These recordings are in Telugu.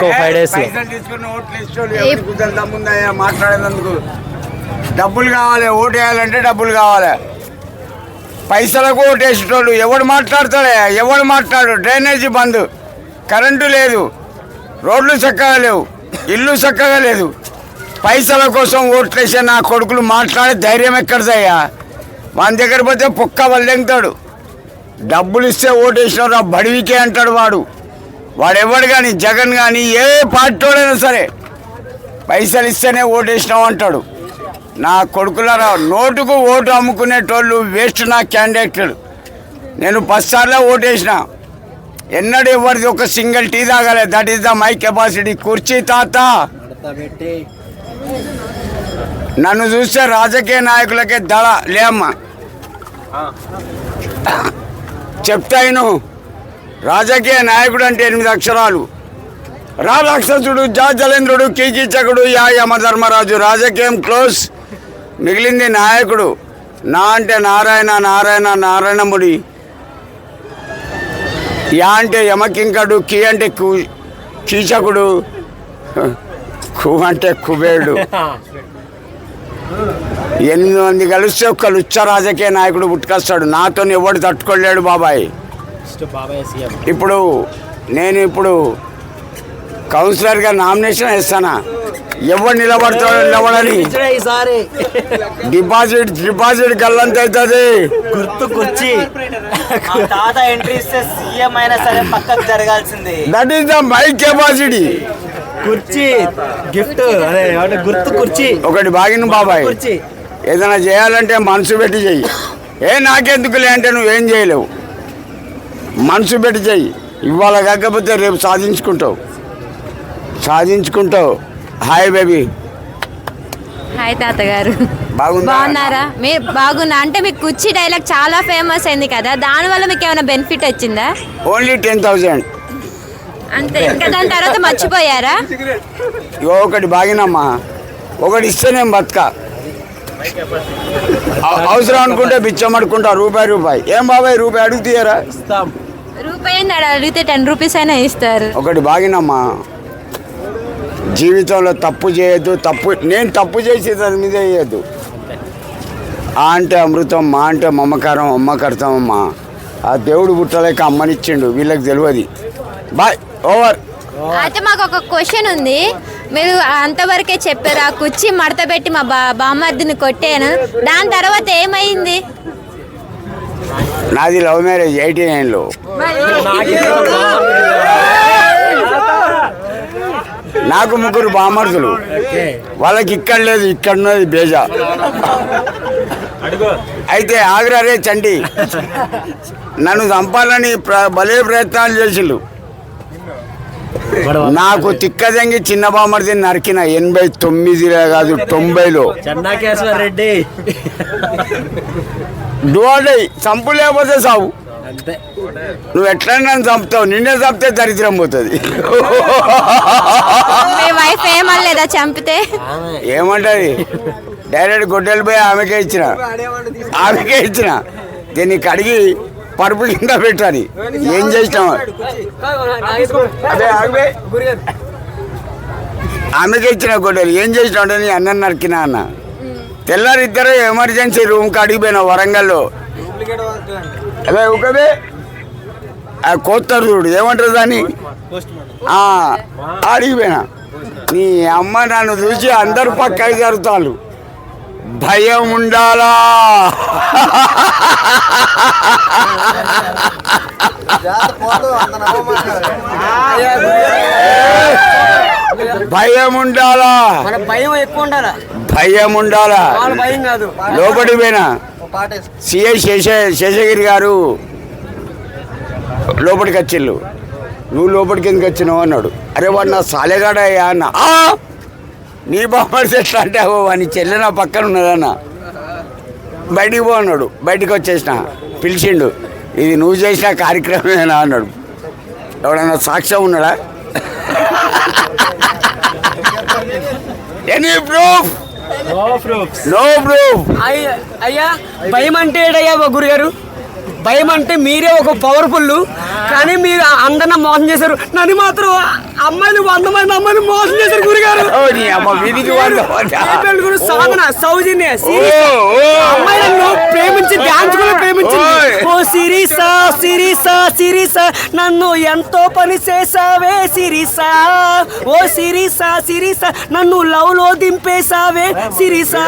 ఫైవ్ డేస్ మాట్లాడేందుకు? డబ్బులు కావాలి ఓటు వేయాలంటే డబ్బులు కావాలి. పైసలకు ఓటు వేసేటోళ్ళు ఎవడు మాట్లాడతాడే? ఎవడు మాట్లాడు? డ్రైనేజీ బంద్. కరెంటు లేదు. రోడ్లు చక్కగా లేవు. ఇల్లు చక్కగా లేదు. పైసల కోసం ఓట్లు వేసే నా కొడుకులు మాట్లాడే ధైర్యం ఎక్కడిదయ్యా? వాని దగ్గర పోతే పుక్క వల్లెంగుతాడు. డబ్బులు ఇస్తే ఓటు వేసినారు బడివికే అంటాడు వాడు. వాడెవడు కానీ జగన్ కానీ ఏ పార్టీడైనా సరే పైసలు ఇస్తేనే ఓటేసినాం అంటాడు. నా కొడుకులారా నోటుకు ఓటు అమ్ముకునేటోళ్ళు వేస్ట్ నా క్యాండిడేట్లు. నేను ఫస్ట్ సార్లో ఓటు ఎన్నడూ ఎవరిది ఒక సింగిల్ టీ తాగలేదు that is the my capacity. కుర్చీ తాత. నన్ను చూస్తే రాజకీయ నాయకులకే దళ. లేమ్మా చెప్తాయిను రాజకీయ నాయకుడు అంటే ఎనిమిది అక్షరాలు. రాక్షసుడు జాజలేంద్రుడు కీకీచకుడు యా యమధర్మరాజు రాజకీయం క్లోజ్. మిగిలింది నాయకుడు. నా అంటే నారాయణ నారాయణ నారాయణముడి యా అంటే యమకింకడు కీ అంటే కు కీచకుడు కు అంటే కుబేరుడు. ఎనిమిది మంది కలిస్తే ఒక్క లుచ్చ రాజకీయ నాయకుడు పుట్టుకొస్తాడు. నాతో ఎవడు తట్టుకోలేడు బాబాయ్. ఇప్పుడు నేను ఇప్పుడు కౌన్సిలర్గా నామినేషన్ ఇస్తానా ఎవరు నిలబడతాడో నిలబడని. డిపాజిట్ డిపాజిట్ గల్లంత అవుతుంది. గుర్తు కుర్చీ. ఆ తాత ఎంట్రీ ఇస్తే సీఎం అయినా సరే పక్కకు జరగాల్సిందే. That is the my capacity కుర్చీ గిఫ్ట్ అదే గుర్తు కుర్చీ. ఒకటి బాగిన బాబాయ్. ఏదైనా చేయాలంటే మనసు పెట్టి చెయ్యి. ఏ నాకెందుకులే అంటే నువ్వేం చేయలేవు. మనసు పెట్టి చెయ్యి. ఇవాళ కాకపోతే రేపు సాధించుకుంటావు. సాధించుకుంటావు. హాయ్ బేబీ హాయ్ తాతగారు. బాగుందా? బాగున్నారా? మీరు బాగున్నా. అంటే మీకు కుర్చీ డైలాగ్ చాలా ఫేమస్ అయింది కదా. దానివల్ల మీకు ఏమైనా బెనిఫిట్ వచ్చిందా? ఓన్లీ టెన్ థౌజండ్ అంతే. ఇంకా దాని తర్వాత మర్చిపోయారా? ఒకటి బాగినమ్మా. ఒకటి ఇస్తే నేను బతక. అవ- అవసరం అనుకుంటే బిచ్చం అడుకుంటా రూపాయి రూపాయి. ఏం బాబాయ్ రూపాయి అడుగుతారా ఇస్తాం. రూపాయి అడిగితే టెన్ రూపీస్ అయినా ఇస్తారు. ఒకటి బాగినమ్మా. జీవితంలో తప్పు చేయొద్దు తప్పు నేను తప్పు చేసి దాని మీద వేయద్దు. ఆ అంటే అమృతం మా అంటే మమకారం అమ్మ కడతాం అమ్మా. ఆ దేవుడు పుట్టలేక అమ్మనిచ్చిండు వీళ్ళకి తెలియదు. Bye over. అయితే మాకు ఒక క్వశ్చన్ ఉంది. మీరు అంతవరకే చెప్పారు ఆ కుర్చీ మడత పెట్టి మా బా బామ్మర్దిని కొట్టాను. దాని తర్వాత ఏమైంది? నాది లవ్ మ్యారేజ్ ఎయిటీ నైన్లో. నాకు ముగ్గురు బామర్దులు. వాళ్ళకి ఇక్కడ లేదు ఇక్కడ ఉన్నది బేజా. అయితే ఆగ్రారే చండి. నన్ను చంపాలని ప్ర- భలే ప్రయత్నాలు చేసిండు. నాకు తిక్కదంగి చిన్న బామర్ది నరికిన ఎనభై తొమ్మిదిలో కాదు తొంభైలో. చెన్నాకేశ్వర రెడ్డి. డువాడై చంపు లేకపోతే సావు నువ్వు ఎట్లయినా నన్ను చంపుతావు. నిన్నే చంపితే దరిద్రం పోతుంది. మీ వైఫ్ ఏమనలేదా చంపితే? ఏమంటది? డైరెక్ట్ గొడ్డలు పోయి ఆమెకే ఇచ్చిన. ఆమెకే ఇచ్చిన. దీన్ని కడిగి పరుపు కింద పెట్టాలి. ఏం చేసినావు? ఆమెకే ఇచ్చిన గొడ్డలు. ఏం చేసినావు అంటే నీ అన్నం నరికినా అన్న. తెల్లారి ఇద్దరు ఎమర్జెన్సీ రూమ్ అడిగి పోయినా వరంగల్లో. అదే ఒకదే ఆ కోస్తారు చూడు ఏమంటారు దాన్ని? ఆ, అడిగిపోయినా నీ అమ్మ నన్ను చూసి అందరు పక్కకి జరుగుతారు భయం ఉండాలా? భయం ఉండాలా భయం ఎక్కువ ఉండాలా భయం ఉండాలా భయం కాదు. లోపలికి పోయినా? సిఐ శేష శేషగిరి గారు లోపలికి వచ్చిళ్ళు. నువ్వు లోపలికి ఎందుకు వచ్చినావు? అన్నాడు. అరే వాడు నా సాలెగాడయ్యా అన్న. "ఆ, నీ బామ్మడి ఎట్లా అంటే "ఓ, వాని చెల్లె నా పక్కన ఉన్నదన్న. బయటికి పో అన్నాడు. బయటికి వచ్చేసిన. పిలిచిండు. ఇది నువ్వు చేసిన కార్యక్రమమేనా? అన్నాడు. ఎవడన్నా సాక్ష్యం ఉన్నాడా? ఎనీ ప్రూఫ్ నో ప్రూఫ్ అయ్య- అయ్యా భయం అంటే ఏడయ్యా మా గురుగారు? భయం అంటే మీరే ఒక పవర్ఫుల్ కానీ మీరు అందరిని మోసం చేశారు. నన్ను మాత్రం అమ్మాయిలు వంద మంది అమ్మాయిలు మోసం చేశారు. నీ అమ్మ వీధికి సాధన సౌజన్య. అమ్మాయిలను ప్రేమించి డాన్స్ కూడా ప్రేమించింది. ఓయ్. ఓ సిరిసా సిరిసా సిరిసా నన్ను ఎంతో పని చేసావే సిరిసా ఓ సిరిసా సిరిసా నన్ను లవ్లో దింపేసావే సిరిసా.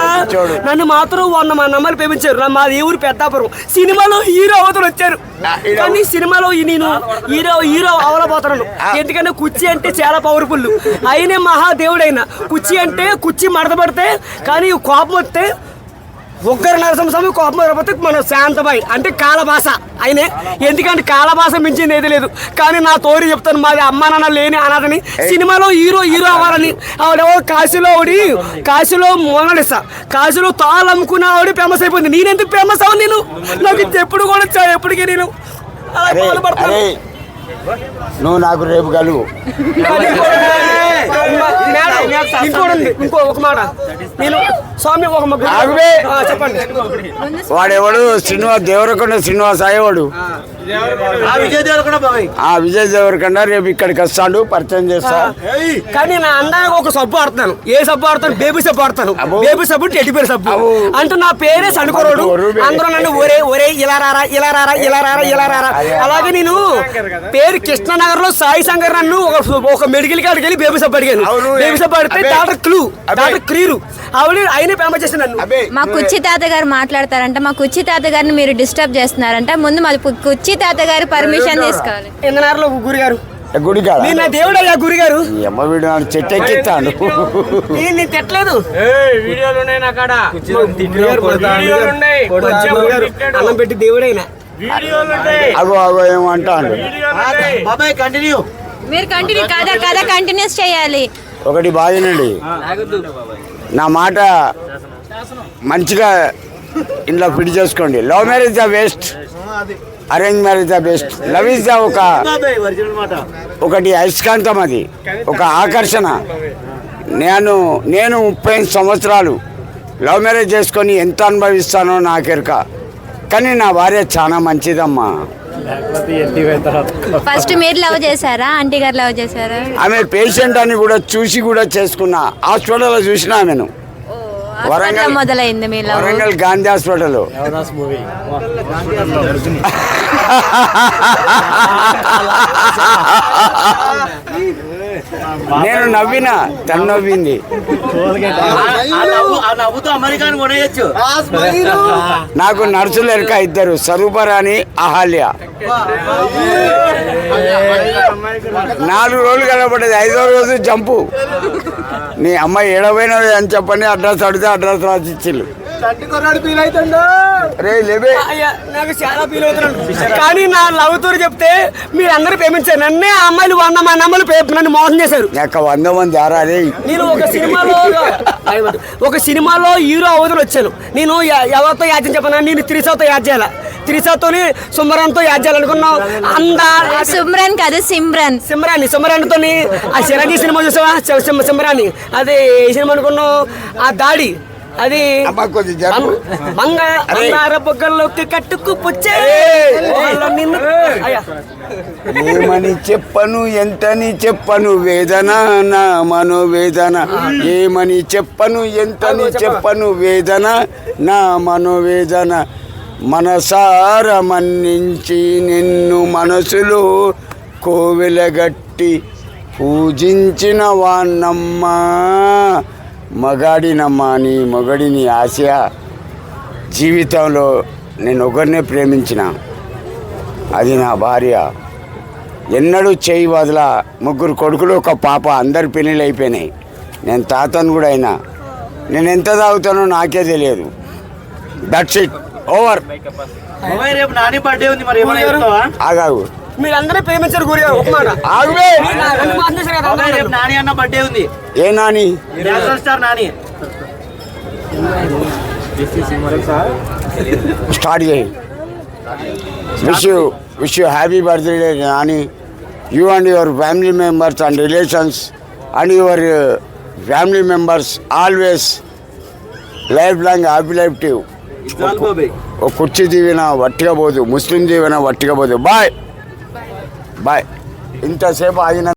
నన్ను మాత్రం వంద మంది అమ్మాయిలు ప్రేమించారు. మాది ఊరు పెద్దాపురం. సినిమాలో హీరో అవతలు వచ్చారు. కానీ సినిమాలో నేను హీరో హీరో అవలబోతున్నాను ఎందుకంటే కుర్చీ అంటే చాలా పవర్ఫుల్ ఆయనే మహాదేవుడైన. కుర్చీ అంటే కుర్చీ మడత పడితే కానీ కోపం వస్తే ఒక్కరు నరసింహస్వామి కోపం రాకపోతే మన శాంతబాయి అంటే కాలభాష ఆయనే. ఎందుకంటే కాలభాష మించింది ఏది లేదు. కానీ నా తోరి చెప్తాను మాది అమ్మ నాన్న లేని అనాథని. సినిమాలో హీరో హీరో అవ్వాలని. ఆవిడేవో కాశీలో ఆవిడి కాశీలో మోనలిస కాశీలో తాళ్ళు అమ్ముకున్న ఆవిడ ఫేమస్ అయిపోయింది. నేనెందుకు ఫేమస్ అవ్వను నేను? నాకు ఎప్పుడు కూడా ఎప్పటికీ నేను. అలా బాధపడతాను. నువ్వు నాకు రేపు మేడం, ఇంకోటి ఇంకో ఒక మాట. నేను స్వామి ఒక చెప్పండి. వాడెవడు? శ్రీనివాస్ దేవరకొండ శ్రీనివాస్ అయ్యేవాడు. ఆ విజయ్ దేవరకొండ ఆ విజయ్ దేవరకొండ రేపు ఇక్కడికి వస్తాడు పరిచయం చేస్తా. కానీ నా అందానికి ఒక సబ్బు ఆడుతాను ఏ సబ్బు ఆడతాను బేబీ సబ్బు ఆడతాను. బేబీ సబ్బు టెడ్డి పేరు సబ్బు. అంటూ నా పేరే సనుకోరోడు. అందరూ నన్ను ఒరే ఒరే ఇలా రారా ఇలా రారా ఇలా రారా ఇలా రారా. అలాగే నేను పేరు కృష్ణనగర్లో సాయి శంకర్ నన్ను ఒక ఒక మెడికల్ కాడికి వెళ్ళి బేబీ సబ్బు అడిగాను. బేబీ సబ్బు అబ్బే. డాక్టర్ క్లూ. డాక్టర్ క్రీరు. ఆవిడ ఆయనే పేమ చేసి నన్ను. మా కుర్చీ తాత గారు మాట్లాడతారంట. మా కుర్చీ తాత గారిని మీరు డిస్టర్బ్ చేస్తున్నారంట. ముందు మా పు- కుర్చీ తాత గారి పర్మిషన్ తీసుకోవాలి ఎందనారులో గురిగారు. గుడి కాడ నేను నా దేవుడు అయ్యా గురిగారు? ఈ అమ్మ వీడు నన్ను చెట్టు ఎక్కిస్తాడు నేను నేను తిట్టలేదు. వీడియోలు ఉన్నాయి నా కాడ. అన్నం పెట్టి దేవుడైనా. వీడియోలు ఉంటాయి అగో అగో ఏమంటాడు బాబాయ్ కంటిన్యూ మీరు కంటిన్యూ కథ కథ కంటిన్యూస్ చేయాలి. ఒకటి బాగినండి నా మాట మంచిగా ఇంట్లో ఫిట్ చేసుకోండి. Love marriage the best arrange marriage the best. Love is the ఒక ఒకటి అయస్కాంతం అది. ఒక ఆకర్షణ. నేను నేను ముప్పై సంవత్సరాలు లవ్ మ్యారేజ్ చేసుకొని ఎంత అనుభవిస్తానో నాకెరక కానీ నా భార్య చాలా మంచిదమ్మా. ఫస్ట్ మీరు లవ్ చేశారా? ఆంటీ గారు లవ్ చేశారా? ఆమె పేషెంట్ అని కూడా చూసి కూడా చేసుకున్నా. హాస్పిటల్లో చూసిన ఆమెను. హాస్పిటల్ వరంగల్- మొదలైంది మీ లవ్. వరంగల్ గాంధీ హాస్పిటల్. నేను నవ్వినా తను నవ్వింది. నాకు నర్సులు ఎరక ఇద్దరు స్వరూపరాణి అహల్య. నాలుగు రోజులు కనబడేది ఐదో రోజు జంపు. నీ అమ్మాయి ఏడవైనది అని చెప్పండి అడ్రస్ అడిగితే అడ్రస్ రాసి నాకు చాలా ఫీల్ అవుతున్నాను కానీ నా లవ్ తోటి చెప్తే మీరు అందరూ ప్రేమించారు. నన్నే ఆ అమ్మాయిలు వంద మంది అమ్మాయిలు నన్ను మోసం చేశారు. నాకు వంద మంది ఆరాలి నేను ఒక సినిమాలో ఒక సినిమాలో హీరో అవధులు వచ్చాను. నేను ఎవరితో యాజ్యం చెప్పను? నేను త్రిసాతో యాద్ చేయాల? త్రిసాతోని సుమరాన్తో యాద్ చేయాలనుకున్నాం అంద సుమ్రన్ కాదు సిమ్రన్. సిమరాని సిమరాన్తో ఆ శిరాజీ సినిమా చూసావా? సిమరాని అదే ఏ సినిమా అనుకున్నాం ఆ దాడి. అది బొగ్గల్లోకి ఏమని చెప్పను ఎంతని చెప్పను వేదన నా మనోవేదన? ఏమని చెప్పను ఎంతని చెప్పను వేదన నా మనోవేదన? మనసార మన్నించి నిన్ను మనసులో కోవెలగట్టి పూజించిన వాన్నమ్మా మగాడినమ్మా నీ మొగడిని ఆశ జీవితంలో నేను ఒకరినే ప్రేమించిన. అది నా భార్య. ఎన్నడూ చేయి వదల ముగ్గురు కొడుకులు ఒక పాప అందరి పెళ్ళిళ్ళు అయిపోయినాయి. నేను తాతను కూడా అయినా. నేను ఎంత తాగుతానో నాకే తెలియదు. దట్స్ ఇట్ ఓవర్ ఆగాగు. మీరందరూ ప్రేమించారు గురి ఒక మాట. ఆగువే. రేపు. నాని అన్న బర్త్డే ఉంది. ఏ Nani? National star Nani. Start చేయి. Wish you wish you happy birthday Nani. You and your family members and relations and your family members always life long happy life to చాలు బాబాయ్ ఒక కుర్చీ దీవెన వట్టిగా పోదు ముస్లిం దీవెన వట్టిగా పోదు. బాయ్ బాయ్ ఇంతసేపు ఆగిన